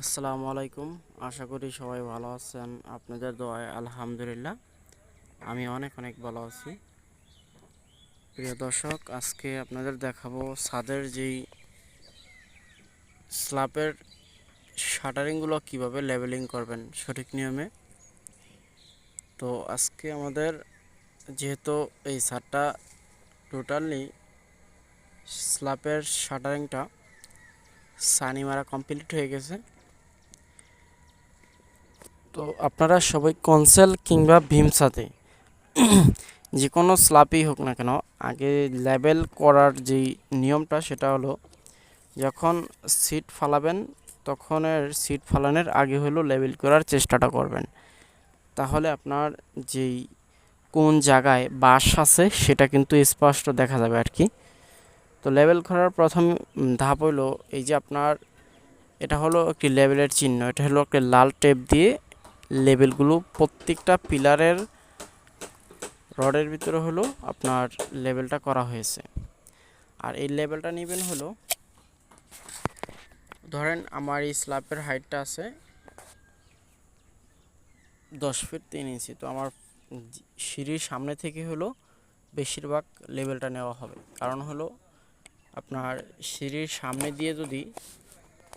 আসসালামু আলাইকুম। আশা করি সবাই ভালো আছেন। আপনাদের দোয়ায় আলহামদুলিল্লাহ। আমি অনেক অনেক ভালো আছি। প্রিয় দর্শক, আজকে আপনাদের দেখাবো ছাদের যেই স্ল্যাপের শাটারিংগুলো কীভাবে লেভেলিং করবেন সঠিক নিয়মে। তো আজকে আমাদের যেহেতু এই ছাদটা টোটালি স্ল্যাপের শাটারিংটা সানি মারা কমপ্লিট হয়ে গেছে। তো আপনারা সবাই কনসেল কিংবা ভীমসাতে যে কোনো স্লাপই হোক না কেন, আগে লেবেল করার যেই নিয়মটা সেটা হলো, যখন সিট ফালাবেন, তখন সিট ফালানোর আগে হলো লেবেল করার চেষ্টাটা করবেন। তাহলে আপনার যেই কোন জায়গায় বাস আছে সেটা কিন্তু স্পষ্ট দেখা যাবে আর কি। তো লেবেল করার প্রথম ধাপ হলো, এই যে আপনার এটা হলো একটি লেবেলের চিহ্ন, এটা হলো একটি লাল টেপ দিয়ে লেবেলগুলো প্রত্যেকটা পিলারের রডের ভিতরে হলো আপনার লেবেলটা করা হয়েছে। আর এই লেবেলটা নেবেন হলো, ধরেন আমার এই স্ল্যাবের হাইটটা আছে দশ ফিট তিন ইঞ্চি, তো আমার সিঁড়ির সামনে থেকে হলো বেশিরভাগ লেভেলটা নেওয়া হবে। কারণ হলো আপনার সিঁড়ির সামনে দিয়ে যদি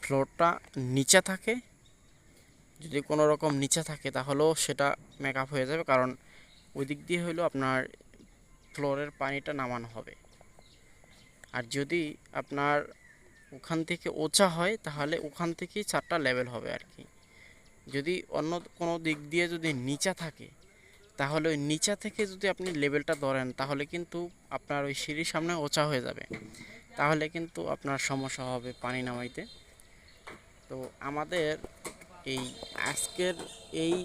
ফ্লোরটা নিচে থাকে যদি কোনো রকম নিচে থাকে তাহলেও সেটা মেকআপ হয়ে যাবে, কারণ ওই দিক দিয়ে হলো আপনার ফ্লোরের পানিটা নামানো হবে। আর যদি আপনার ওখান থেকে ওচা হয়, তাহলে ওখান থেকেই চারটা লেভেল হবে আর কি যদি অন্য কোনো দিক দিয়ে যদি নিচা থাকে, তাহলে ওই নিচা থেকে যদি আপনি লেভেলটা ধরেন, তাহলে কিন্তু আপনার ওই সিঁড়ির সামনে ওচা হয়ে যাবে। তাহলে কিন্তু আপনার সমস্যা হবে পানি নামাইতে। তো আমাদের এই আজকের এই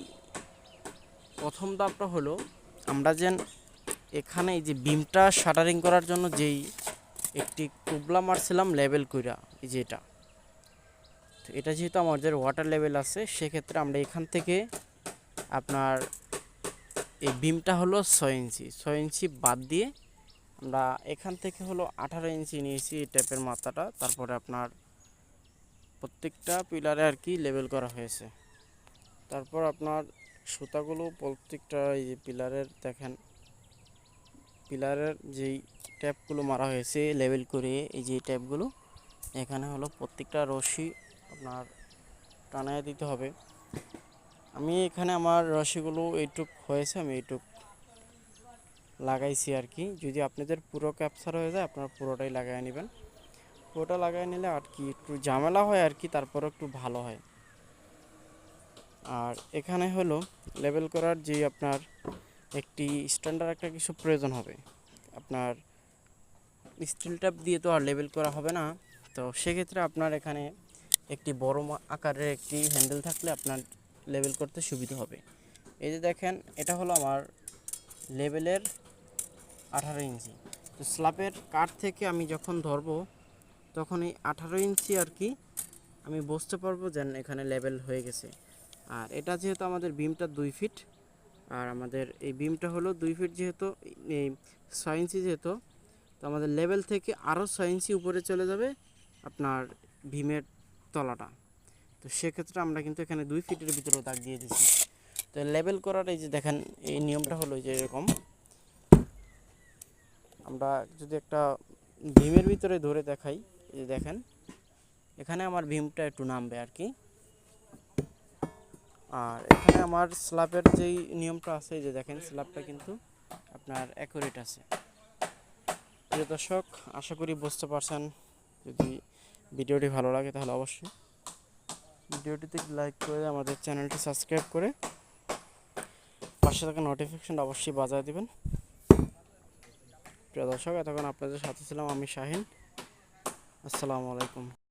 প্রথম ধাপটা হলো আমরা যেন এখানে এই যে বিমটা শাটারিং করার জন্য যেই একটি টুবলা মারছিলাম লেভেল কইরা, এই যে এটা। তো এটা যেহেতু আমাদের ওয়াটার লেভেল আছে, সেক্ষেত্রে আমরা এখান থেকে আপনার এই বিমটা হলো ছয় ইঞ্চি। ছয় ইঞ্চি বাদ দিয়ে আমরা এখান থেকে হলো আঠারো ইঞ্চি নিয়েছি এই ট্যাপের মাথাটা। তারপরে আপনার প্রত্যেকটা পিলারে আর কি লেবেল করা হয়েছে। তারপর আপনার সুতাগুলো প্রত্যেকটা এই যে পিলারের দেখেন, পিলারের যেই ট্যাপগুলো মারা হয়েছে লেবেল করে এই যে ট্যাপগুলো, এখানে হলো প্রত্যেকটা রশি আপনার টানায় দিতে হবে। আমি এখানে আমার রশিগুলো এইটুক হয়েছে, আমি এইটুক লাগাইছি আর কি। যদি আপনাদের পুরো ক্যাপচার হয়ে যায়, আপনারা পুরোটাই লাগাই নেবেন। পুরোটা লাগাই নিলে আর কি একটু ঝামেলা হয় আর কি তারপর একটু ভালো হয়। আর এখানে হলো লেবেল করার যে আপনার একটি স্ট্যান্ডার্ড একটা কিছু প্রয়োজন হবে। আপনার স্টিল ট্যাপ দিয়ে তো আর লেবেল করা হবে না, তো সেক্ষেত্রে আপনার এখানে একটি বড় আকারের একটি হ্যান্ডেল থাকলে আপনার লেবেল করতে সুবিধা হবে। এই যে দেখেন, এটা হলো আমার লেবেলের আঠারো ইঞ্চি। তো স্ল্যাপের কাঠ থেকে আমি যখন ধরবো তখন এই আঠারো ইঞ্চি আর কি আমি বুঝতে পারব যেন এখানে লেভেল হয়ে গেছে। আর এটা যেহেতু আমাদের বিমটা দুই ফিট আর আমাদের এই বিমটা হলো দুই ফিট যেহেতু, এই ছয় ইঞ্চি যেহেতু, তো আমাদের লেভেল থেকে আরও ছয় ইঞ্চি উপরে চলে যাবে আপনার ভীমের তলাটা। তো সেক্ষেত্রে আমরা কিন্তু এখানে দুই ফিটের ভিতরেও দাগ দিয়ে দিচ্ছি তো লেভেল করার এই যে দেখেন, এই নিয়মটা হলো যে এরকম। আমরা যদি একটা ভীমের ভিতরে ধরে দেখাই দেখেন, এখানে আমার ভীমটা একটু নামবে আর কি। আর এখানে আমার স্ল্যাবের যেই নিয়মটা আছে যে দেখেন স্ল্যাবটা কিন্তু আপনার অ্যাকুরেট আছে। প্রিয় দর্শক, আশা করি বুঝতে পারছেন। যদি ভিডিওটি ভালো লাগে তাহলে অবশ্যই ভিডিওটিতে লাইক করে আমাদের চ্যানেলটি সাবস্ক্রাইব করে পাশে থাকা নোটিফিকেশনটা অবশ্যই বাজায় দেবেন। প্রিয় দর্শক, এতক্ষণ আপনাদের সাথে ছিলাম আমি শাহিন। আসসালামু আলাইকুম।